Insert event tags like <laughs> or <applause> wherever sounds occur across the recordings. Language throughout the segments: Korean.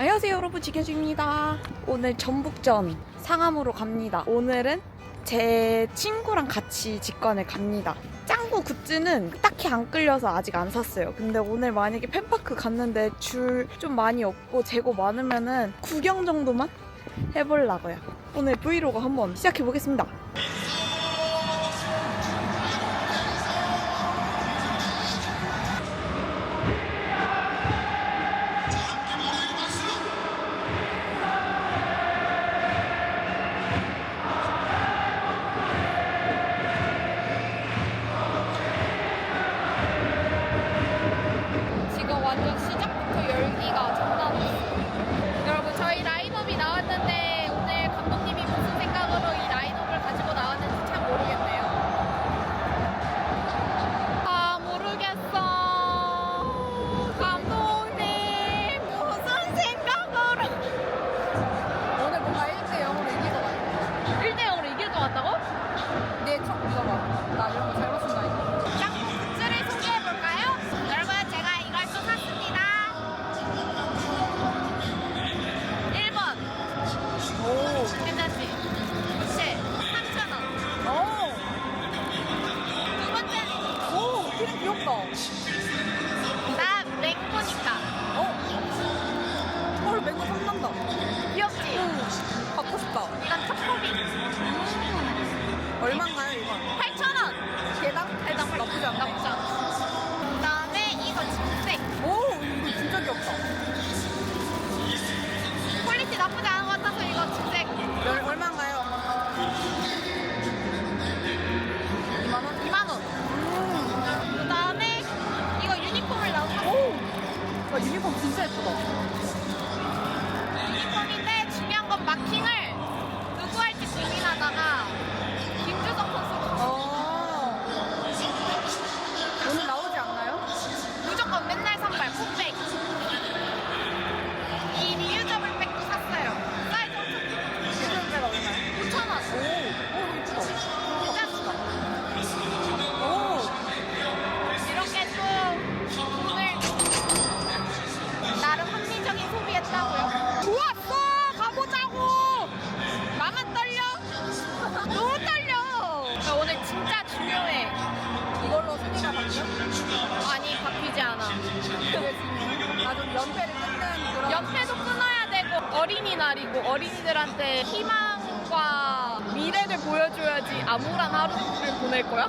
안녕하세요 여러분. 지켜주입니다. 오늘 전북전 상암으로 갑니다. 오늘은 제 친구랑 같이 직관을 갑니다. 짱구 굿즈는 딱히 안 끌려서 아직 안 샀어요. 근데 오늘 만약에 팬파크 갔는데 줄 좀 많이 없고 재고 많으면은 구경 정도만 해보려고요. 오늘 브이로그 한번 시작해보겠습니다. 진짜 예쁘다. 유니폼인데 중요한 건 마킹을 어린이날이고 어린이들한테 희망과 미래를 보여줘야지 암울한 하루를 보낼 거야?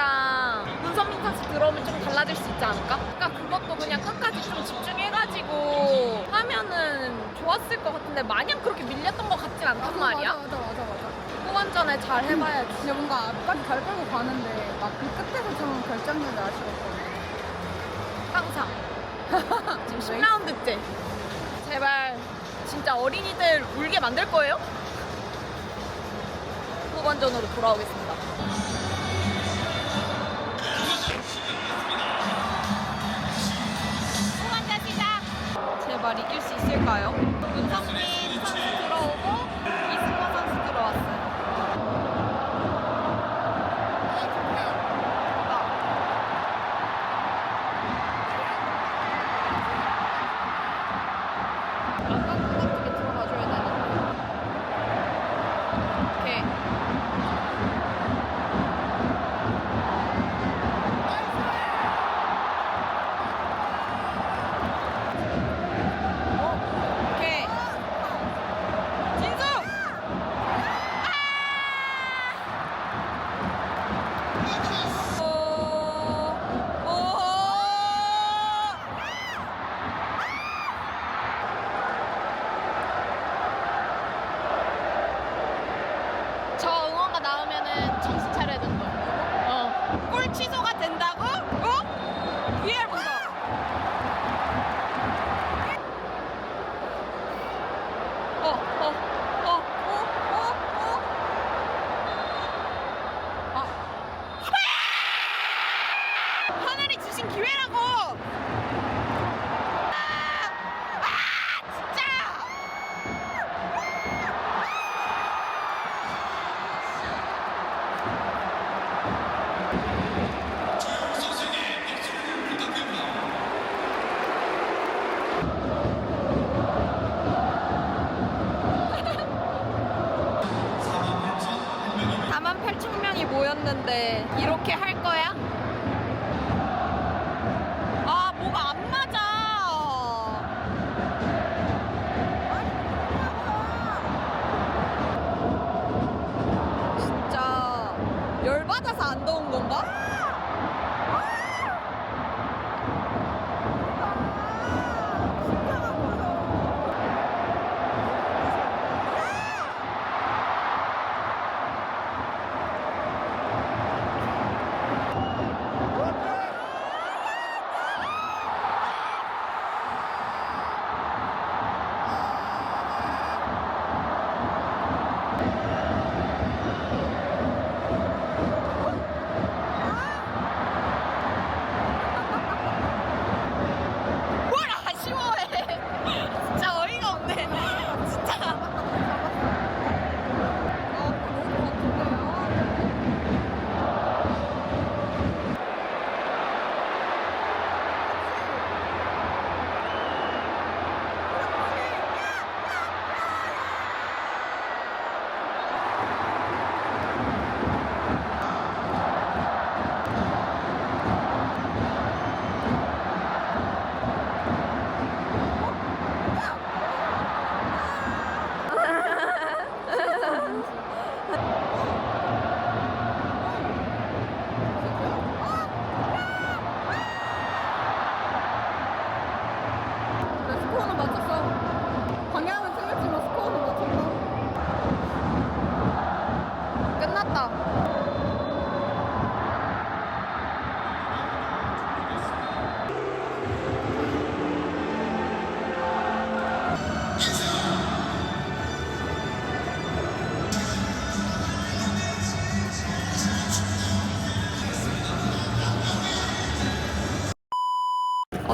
둑스랑 문선민 선수 들어오면 좀 달라질 수 있지 않을까? 그러니까 그것도 그냥 끝까지 좀 집중해가지고 하면은 좋았을 것 같은데 마냥 그렇게 밀렸던 것 같진 않단 말이야. 맞아, 맞아, 맞아, 맞아. 후반전에 잘 해봐야지. 근데 뭔가 앞까지 잘 끌고 가는데 막 그 끝에서 좀 결정력이 아쉬웠거든. 항상. <laughs> 지금 10라운드째. 제발 진짜 어린이들 울게 만들 거예요? 후반전으로 돌아오겠습니다. 이길 수 있을까요? 문성민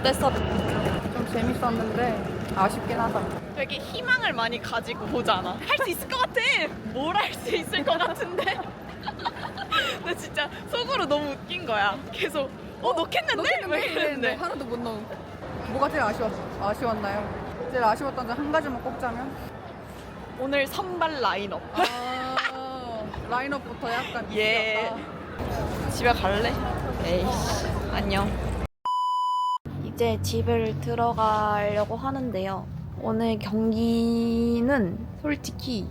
어땠어? 좀 재밌었는데 아쉽긴 하다. 되게 희망을 많이 가지고 보잖아. 할 수 있을 것 같아. 뭘 할 수 있을 것 같은데. <laughs> 나 진짜 속으로 너무 웃긴 거야. 계속 어 넣겠는데? 막 넣겠는데 이랬는데. 이랬는데 하나도 못 넣은. 뭐가 제일 아쉬웠, 아쉬웠나요? 제일 아쉬웠던 점 한 가지만 꼽자면? 오늘 선발 라인업. 아, 라인업부터 약간 <laughs> 예. 집에 갈래? 에이씨. 안녕. 이제 집을 들어가려고 하는데요. 오늘 경기는 솔직히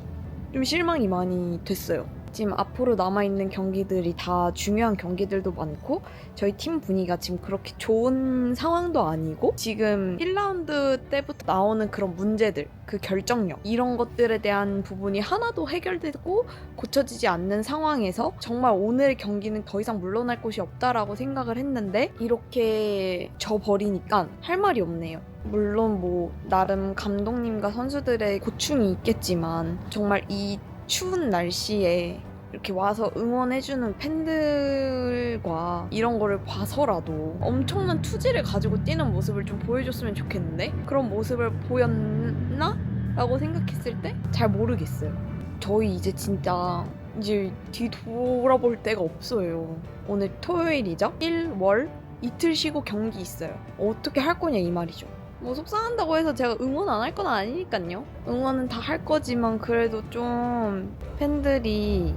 좀 실망이 많이 됐어요. 지금 앞으로 남아있는 경기들이 다 중요한 경기들도 많고 저희 팀 분위기가 지금 그렇게 좋은 상황도 아니고 지금 1라운드 때부터 나오는 그런 문제들 그 결정력 이런 것들에 대한 부분이 하나도 해결되고 고쳐지지 않는 상황에서 정말 오늘 경기는 더 이상 물러날 곳이 없다라고 생각을 했는데 이렇게 져버리니까 할 말이 없네요. 물론 뭐 나름 감독님과 선수들의 고충이 있겠지만 정말 이 추운 날씨에 이렇게 와서 응원해주는 팬들과 이런 거를 봐서라도 엄청난 투지를 가지고 뛰는 모습을 좀 보여줬으면 좋겠는데 그런 모습을 보였나? 라고 생각했을 때 잘 모르겠어요. 저희 이제 진짜 이제 뒤돌아볼 데가 없어요. 오늘 토요일이죠? 1월 이틀 쉬고 경기 있어요. 어떻게 할 거냐 이 말이죠. 뭐 속상한다고 해서 제가 응원 안 할 건 아니니까요. 응원은 다 할 거지만 그래도 좀 팬들이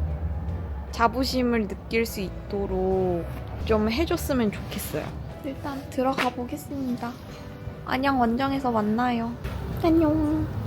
자부심을 느낄 수 있도록 좀 해줬으면 좋겠어요. 일단 들어가 보겠습니다. 안녕 원정에서 만나요. 안녕.